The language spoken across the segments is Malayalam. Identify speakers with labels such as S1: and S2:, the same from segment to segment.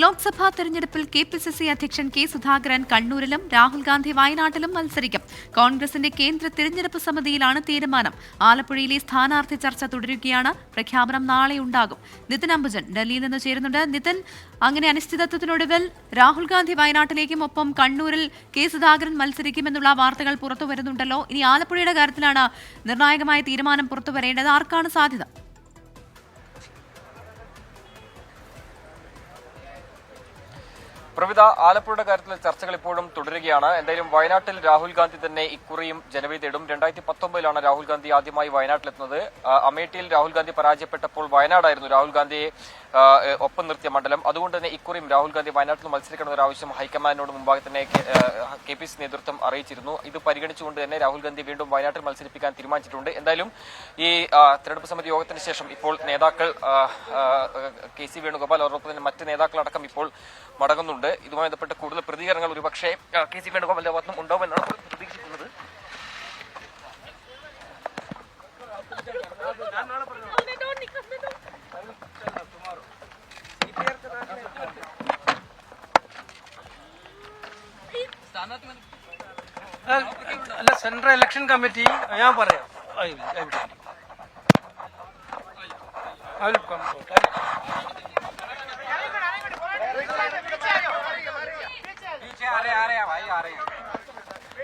S1: ലോക്സഭാ തെരഞ്ഞെടുപ്പിൽ കെ പി സി സി അധ്യക്ഷൻ കെ സുധാകരൻ കണ്ണൂരിലും രാഹുൽ ഗാന്ധി വയനാട്ടിലും മത്സരിക്കും. കോൺഗ്രസിന്റെ കേന്ദ്ര തിരഞ്ഞെടുപ്പ് സമിതിയിലാണ് തീരുമാനം. ആലപ്പുഴയിലെ സ്ഥാനാർത്ഥി ചർച്ച തുടരുകയാണ്. പ്രഖ്യാപനം നാളെ ഉണ്ടാകും. നിതിൻ അംബുജൻ ഡൽഹിയിൽ നിന്ന് ചേരുന്നുണ്ട്. നിതിൻ അങ്ങനെ അനിശ്ചിതത്വത്തിനൊടുവിൽ രാഹുൽ ഗാന്ധി വയനാട്ടിലേക്കും ഒപ്പം കണ്ണൂരിൽ കെ സുധാകരൻ മത്സരിക്കുമെന്നുള്ള വാർത്തകൾ പുറത്തു വരുന്നുണ്ടല്ലോ ഇനി ആലപ്പുഴയുടെ കാര്യത്തിലാണ് നിർണായകമായ തീരുമാനം പുറത്തു വരേണ്ടത് ആർക്കാണ് സാധ്യത?
S2: പ്രവിധ ആലപ്പുഴയുടെ കാര്യത്തിൽ ചർച്ചകൾ ഇപ്പോഴും തുടരുകയാണ്. എന്തായാലും വയനാട്ടിൽ രാഹുൽ ഗാന്ധി തന്നെ ഇക്കുറിയും ജനവിധി തേടും. രണ്ടായിരത്തി പത്തൊമ്പതിലാണ് രാഹുൽ ഗാന്ധി ആദ്യമായി വയനാട്ടിലെത്തുന്നത്. അമേഠിയിൽ രാഹുൽ ഗാന്ധി പരാജയപ്പെട്ടപ്പോൾ വയനാടായിരുന്നു രാഹുൽ ഗാന്ധിയെ ഒപ്പം നിർത്തിയ മണ്ഡലം. അതുകൊണ്ട് തന്നെ ഇക്കുറിയും രാഹുൽ ഗാന്ധി വയനാട്ടിൽ മത്സരിക്കണമെന്ന ഒരു ആവശ്യം ഹൈക്കമാൻഡിനോട് മുമ്പാകെ തന്നെ കെ പി സി നേതൃത്വം അറിയിച്ചിരുന്നു. ഇത് പരിഗണിച്ചുകൊണ്ട് തന്നെ രാഹുൽ ഗാന്ധി വീണ്ടും വയനാട്ടിൽ മത്സരിപ്പിക്കാൻ തീരുമാനിച്ചിട്ടുണ്ട്. എന്തായാലും ഈ തെരഞ്ഞെടുപ്പ് സമിതി യോഗത്തിന് ശേഷം ഇപ്പോൾ നേതാക്കൾ കെ സി വേണുഗോപാൽ അതോടൊപ്പം തന്നെ മറ്റ് നേതാക്കളടക്കം ഇപ്പോൾ മടങ്ങുന്നുണ്ട്. ഇതുമായി ബന്ധപ്പെട്ട് കൂടുതൽ പ്രതികരണങ്ങൾ ഒരുപക്ഷേ കെ സി വേണുഗോപാലിന്റെ ഭാഗത്തും ഉണ്ടാവുമെന്നാണ് പ്രതീക്ഷിക്കുന്നത്
S3: അല്ല സെൻട്രൽ ഇലക്ഷൻ കമ്മിറ്റി ഞാൻ പറയാം I will- I will tell you. I will come out. I will-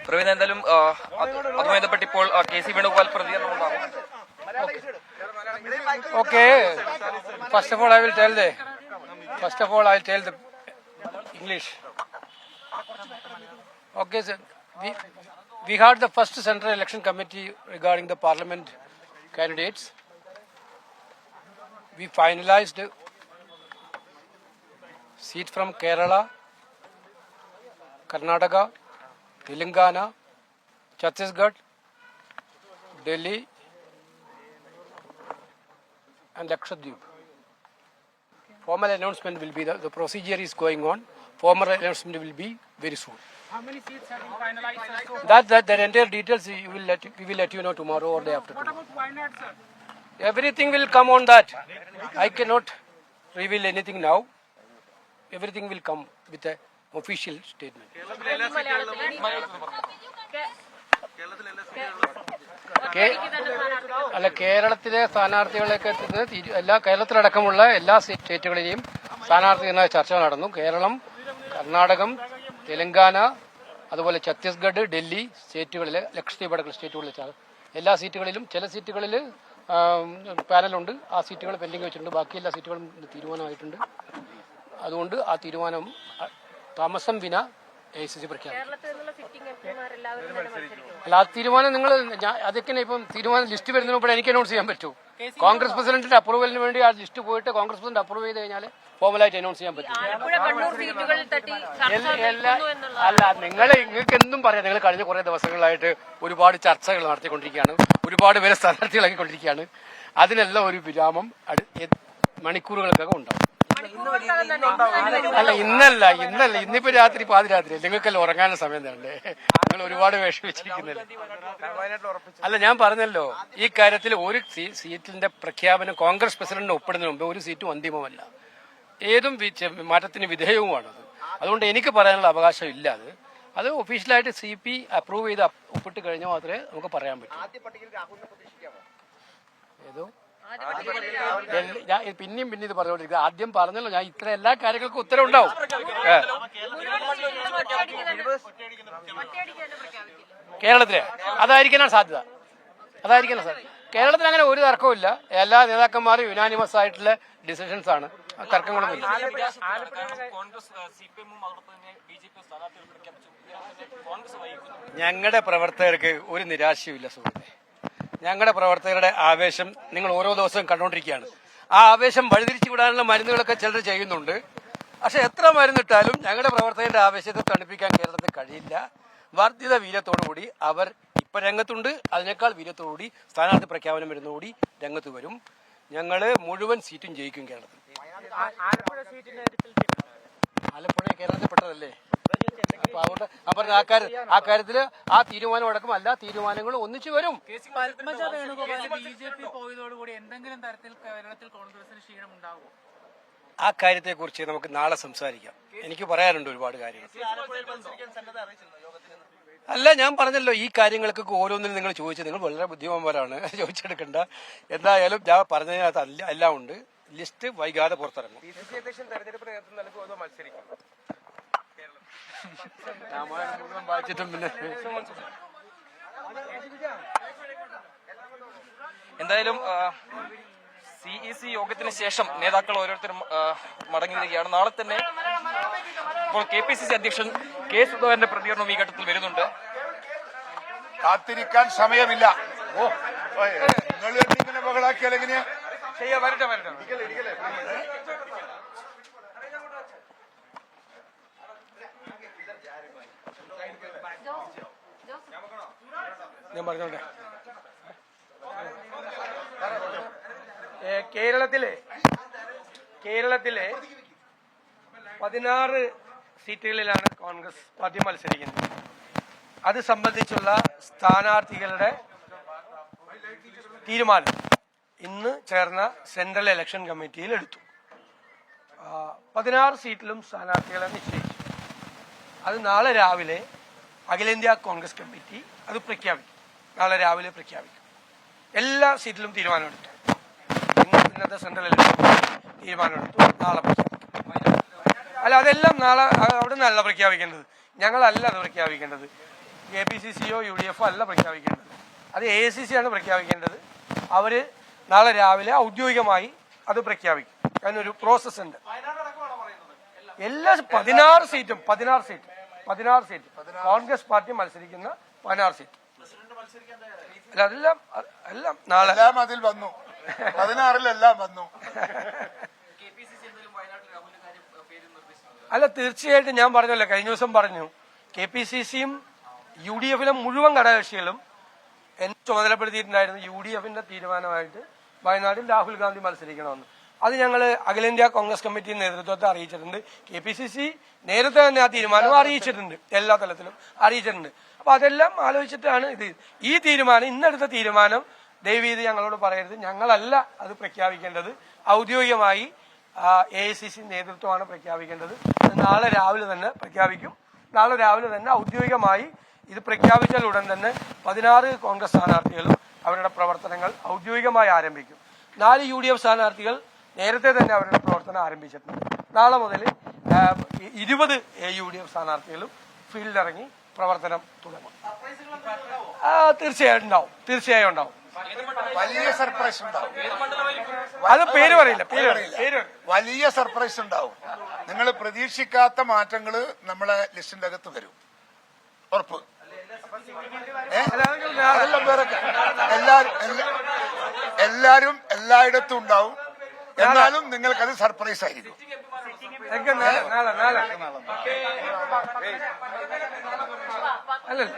S2: Praveen എന്തായാലും ആ, അത് അതുമായി ബന്ധപ്പെട്ട് ഇപ്പോൾ ആ, കെ സി വേണുഗോപാൽ പ്രതികരണം ഉണ്ടാകും
S3: Okay. First of all, I will tell the. First of all, I will tell the English. Okay, sir. We had the first central election committee regarding the parliament candidates. We finalized seat from Kerala, Karnataka, Telangana, Chhattisgarh, Delhi, and Lakshadweep. Formal announcement will be the, the procedure is going on. Formal announcement will be very soon.
S4: How many seats have been finalized? So,
S3: That that the entire details we will let you- we will let you know tomorrow or day after
S4: what
S3: tomorrow.
S4: about Wayanad, sir?
S3: Everything will come on that. I cannot reveal anything now. Everything will come with a official statement. കേ- അല്ല കേരളത്തിലെ സ്ഥാനാർത്ഥികളൊക്കെ എത്തുന്നത് തിരു- എല്ലാ കേരളത്തിലടക്കമുള്ള എല്ലാ സ്റ്റേറ്റുകളിലെയും സ്ഥാനാർത്ഥി നിർണയ ചർച്ച നടന്നു കേരളം കർണാടകം തെലങ്കാന അതുപോലെ ഛത്തീസ്ഗഡ് ഡൽഹി സ്റ്റേറ്റുകളിൽ ലക്ഷദ്വീപ് അടക്കം സ്റ്റേറ്റുകളിൽ വെച്ചാൽ എല്ലാ സീറ്റുകളിലും ചില സീറ്റുകളിൽ പാനലുണ്ട്. ആ സീറ്റുകൾ പെൻഡിങ് വെച്ചിട്ടുണ്ട്. ബാക്കി എല്ലാ സീറ്റുകളും തീരുമാനമായിട്ടുണ്ട്. അതുകൊണ്ട് ആ തീരുമാനം താമസം വിന എ സി സി പ്രഖ്യാപിക്കും അല്ല ആ തീരുമാനം നിങ്ങൾ അതൊക്കെ ഇപ്പം തീരുമാനം ലിസ്റ്റ് വരുന്നതിന് മുമ്പ് എനിക്ക് അനൗൺസ് ചെയ്യാൻ പറ്റൂ. കോൺഗ്രസ് പ്രസിഡന്റിന്റെ അപ്രൂവലിന് വേണ്ടി ആ ലിസ്റ്റ് പോയിട്ട് കോൺഗ്രസ് പ്രസിഡന്റ് അപ്രൂവ് ചെയ്ത് കഴിഞ്ഞാൽ ഫോമലായിട്ട് അനൗൺസ് ചെയ്യാൻ പറ്റും. അല്ല നിങ്ങൾ നിങ്ങൾക്ക് എന്തും പറയാം. നിങ്ങൾ കഴിഞ്ഞ കുറെ ദിവസങ്ങളായിട്ട് ഒരുപാട് ചർച്ചകൾ നടത്തിക്കൊണ്ടിരിക്കുകയാണ്. ഒരുപാട് പേരെ സ്ഥാനാർത്ഥികളാക്കിക്കൊണ്ടിരിക്കുകയാണ്. അതിനെല്ലാം ഒരു വിരാമം മണിക്കൂറുകൾക്കൊക്കെ ഉണ്ടാവും. അല്ല ഇന്നല്ല ഇന്നല്ല. ഇന്നിപ്പോ രാത്രി പാതിരാത്രി നിങ്ങൾക്കെല്ലാം ഉറങ്ങാനുള്ള സമയം തരണ്ടേ? നിങ്ങൾ ഒരുപാട് വിഷമിച്ചിരിക്കുന്നില്ല അല്ല ഞാൻ പറഞ്ഞല്ലോ ഈ കാര്യത്തിൽ ഒരു സീറ്റിന്റെ പ്രഖ്യാപനം കോൺഗ്രസ് പ്രസിഡന്റിന് ഒപ്പിടുന്നതിന് മുമ്പ് ഒരു സീറ്റും അന്തിമമല്ല ഏതും മാറ്റത്തിന് വിധേയവുമാണത്. അതുകൊണ്ട് എനിക്ക് പറയാനുള്ള അവകാശം ഇല്ല അത്. അത് ഒഫീഷ്യലായിട്ട് സി പി അപ്രൂവ് ചെയ്ത് ഒപ്പിട്ട് കഴിഞ്ഞാൽ മാത്രമേ നമുക്ക് പറയാൻ പറ്റൂ. ഏതോ? ഞാൻ പിന്നെയും പിന്നെ ഇത് പറഞ്ഞുകൊണ്ടിരിക്കുക ആദ്യം പറഞ്ഞല്ലോ ഞാൻ ഇത്ര എല്ലാ കാര്യങ്ങൾക്കും ഉത്തരം ഉണ്ടാവും. കേരളത്തിലെ. അതായിരിക്കാനാണ് സാധ്യത. അതായിരിക്കാൻ സാധ്യത. കേരളത്തിൽ അങ്ങനെ ഒരു തർക്കവുമില്ല എല്ലാ നേതാക്കന്മാരും യുനാനിമസ് ആയിട്ടുള്ള ഡിസിഷൻസ് ആണ്. തർക്കങ്ങളൊന്നും തർക്കങ്ങളൊന്നുമില്ല ഞങ്ങളുടെ പ്രവർത്തകർക്ക് ഒരു നിരാശയുമില്ല സുഹൃത്തെ. ഞങ്ങളുടെ പ്രവർത്തകരുടെ ആവേശം നിങ്ങൾ ഓരോ ദിവസവും കണ്ടുകൊണ്ടിരിക്കുകയാണ്. ആ ആവേശം വഴിതിരിച്ചു വിടാനുള്ള മരുന്നുകളൊക്കെ ചിലർ ചെയ്യുന്നുണ്ട്. പക്ഷെ എത്ര മരുന്നിട്ടാലും ഞങ്ങളുടെ പ്രവർത്തകരുടെ ആവേശത്തെ തണുപ്പിക്കാൻ കേരളത്തിൽ കഴിയില്ല. വർദ്ധിത വീര്യത്തോടുകൂടി അവർ ഇപ്പൊ രംഗത്തുണ്ട്. അതിനേക്കാൾ വീര്യത്തോടുകൂടി സ്ഥാനാർത്ഥി പ്രഖ്യാപനം വരുന്നതോടുകൂടി രംഗത്ത് വരും. ഞങ്ങൾ മുഴുവൻ സീറ്റും ജയിക്കും കേരളത്തിൽ.
S4: ആലപ്പുഴ
S3: കേരളത്തിൽ പെട്ടതല്ലേ അപ്പൊ അതുകൊണ്ട് അപ്പൊ ആ കാര്യ ആ കാര്യത്തിൽ ആ തീരുമാനം അടക്കം എല്ലാ തീരുമാനങ്ങളും ഒന്നിച്ചു വരും.
S4: Padmaja Venugopal B J P പോയതോടുകൂടി എന്തെങ്കിലും തരത്തിൽ കേരളത്തിൽ കോൺഗ്രസിന് ക്ഷീണം ഉണ്ടാകുമോ
S3: ആ കാര്യത്തെക്കുറിച്ച് നമുക്ക് നാളെ സംസാരിക്കാം. എനിക്ക് പറയാനുണ്ട് ഒരുപാട് കാര്യങ്ങൾ. അല്ല ഞാൻ പറഞ്ഞല്ലോ ഈ കാര്യങ്ങൾക്കൊക്കെ ഓരോന്നിനും നിങ്ങൾ ചോദിച്ചത്. നിങ്ങൾ വളരെ ബുദ്ധിമാന്മാരാണ് ചോദിച്ചെടുക്കണ്ട. എന്തായാലും ഞാൻ പറഞ്ഞതിനകത്ത് എല്ലാം ഉണ്ട്. ലിസ്റ്റ് വൈകാതെ പുറത്തിറങ്ങും. രാമായണം മുഴുവൻ വായിച്ചിട്ടും പിന്നെ
S2: എന്തായാലും സിഇസി യോഗത്തിന് ശേഷം നേതാക്കൾ ഓരോരുത്തരും മടങ്ങി വരികയാണ് നാളെ തന്നെ ഇപ്പോൾ കെ പി സി സി അധ്യക്ഷൻ കെ സുധാകരന്റെ പ്രതികരണം ഈ ഘട്ടത്തിൽ വരുന്നുണ്ട്.
S5: കാത്തിരിക്കാൻ സമയമില്ല. ഓ നിങ്ങൾ ബഹളാക്കിയാൽ എങ്ങനെയാ?
S2: ചെയ്യാ വരട്ടെ വരട്ടെ.
S3: ഞാൻ പറഞ്ഞോട്ടെ.
S6: കേരളത്തിലെ കേരളത്തിലെ പതിനാറ് സീറ്റുകളിലാണ് കോൺഗ്രസ് പാർട്ടി മത്സരിക്കുന്നത്. അത് സംബന്ധിച്ചുള്ള സ്ഥാനാർത്ഥികളുടെ തീരുമാനം. ഇന്ന് ചേർന്ന സെൻട്രൽ ഇലക്ഷൻ കമ്മിറ്റിയിൽ എടുത്തു. പതിനാറ് സീറ്റിലും സ്ഥാനാർത്ഥികളെ നിശ്ചയിച്ചു. അത് നാളെ രാവിലെ അഖിലേന്ത്യാ കോൺഗ്രസ് കമ്മിറ്റി അത് പ്രഖ്യാപിക്കും. നാളെ രാവിലെ പ്രഖ്യാപിക്കും. എല്ലാ സീറ്റിലും തീരുമാനമെടുത്തു. ഇന്ന് ഇന്നത്തെ സെൻട്രൽ ഇലക്ഷൻ തീരുമാനമെടുത്തു. നാളെ പ്രഖ്യാപിക്കും. അല്ല അതെല്ലാം നാളെ അവിടെ നിന്നല്ല പ്രഖ്യാപിക്കേണ്ടത്. ഞങ്ങളല്ല അത് പ്രഖ്യാപിക്കേണ്ടത്. എ പി സി സിയോ യു ഡി എഫോ അല്ല പ്രഖ്യാപിക്കേണ്ടത്. അത് എ സി സി ആണ് പ്രഖ്യാപിക്കേണ്ടത്. അവർ നാളെ രാവിലെ ഔദ്യോഗികമായി അത് പ്രഖ്യാപിക്കും. അതിനൊരു പ്രോസസ് ഉണ്ട്. എല്ലാ പതിനാറ് സീറ്റും പതിനാറ് സീറ്റ് പതിനാറ് സീറ്റ്. കോൺഗ്രസ് പാർട്ടി മത്സരിക്കുന്ന പതിനാറ് സീറ്റ്. അല്ല അതെല്ലാം എല്ലാം നാളെ.
S5: എല്ലാം അതിൽ വന്നു. പതിനാറിലെല്ലാം വന്നു.
S6: അല്ല തീർച്ചയായിട്ടും ഞാൻ പറഞ്ഞല്ലോ കഴിഞ്ഞ ദിവസം പറഞ്ഞു. കെ പി സി സിയും യു ഡി എഫിലെ മുഴുവൻ ഘടകകക്ഷികളും എന്നെ ചുമതലപ്പെടുത്തിയിട്ടുണ്ടായിരുന്നു യു ഡി എഫിന്റെ തീരുമാനമായിട്ട് വയനാട്ടിൽ രാഹുൽ ഗാന്ധി മത്സരിക്കണമെന്ന്. അത് ഞങ്ങൾ അഖിലേന്ത്യാ കോൺഗ്രസ് കമ്മിറ്റി നേതൃത്വത്തെ അറിയിച്ചിട്ടുണ്ട്. കെ പി സി സി നേരത്തെ തന്നെ ആ തീരുമാനം അറിയിച്ചിട്ടുണ്ട്. എല്ലാ തലത്തിലും അറിയിച്ചിട്ടുണ്ട്. അപ്പൊ അതെല്ലാം ആലോചിച്ചിട്ടാണ് ഇത്. ഈ തീരുമാനം ഇന്നെടുത്ത തീരുമാനം ദയവീത് ഞങ്ങളോട് പറയരുത്. ഞങ്ങളല്ല അത് പ്രഖ്യാപിക്കേണ്ടത്. ഔദ്യോഗികമായി എ ഐ സി സി നേതൃത്വമാണ് പ്രഖ്യാപിക്കേണ്ടത്. നാളെ രാവിലെ തന്നെ പ്രഖ്യാപിക്കും. നാളെ രാവിലെ തന്നെ ഔദ്യോഗികമായി ഇത് പ്രഖ്യാപിച്ചാൽ ഉടൻ തന്നെ പതിനാറ് കോൺഗ്രസ് സ്ഥാനാർത്ഥികളും അവരുടെ പ്രവർത്തനങ്ങൾ ഔദ്യോഗികമായി ആരംഭിക്കും. നാല് യു ഡി എഫ് സ്ഥാനാർത്ഥികൾ നേരത്തെ തന്നെ അവരുടെ പ്രവർത്തനം ആരംഭിച്ചിട്ടുണ്ട്. നാളെ മുതൽ ഇരുപത് യു ഡി എഫ് സ്ഥാനാർത്ഥികളും ഫീൽഡിലിറങ്ങി പ്രവർത്തനം തുടങ്ങും. തീർച്ചയായും ഉണ്ടാവും. തീർച്ചയായും ഉണ്ടാവും.
S5: വലിയ സർപ്രൈസ് ഉണ്ടാവും.
S6: അത് പേര് പറയില്ല പേര് പറയില്ല. പേര്
S5: വലിയ സർപ്രൈസ് ഉണ്ടാവും. നിങ്ങൾ പ്രതീക്ഷിക്കാത്ത മാറ്റങ്ങൾ നമ്മളെ ലിസ്റ്റിന്റെ അകത്ത് വരും. ഉറപ്പ്? അതെല്ലാം വേറെ ക- എല്ലാരും എല്ലാ- എല്ലാരും എല്ലായിടത്തും ഉണ്ടാവും. എന്നാലും നിങ്ങൾക്കത് സർപ്രൈസ് ആയിരിക്കും.
S6: അല്ലല്ല.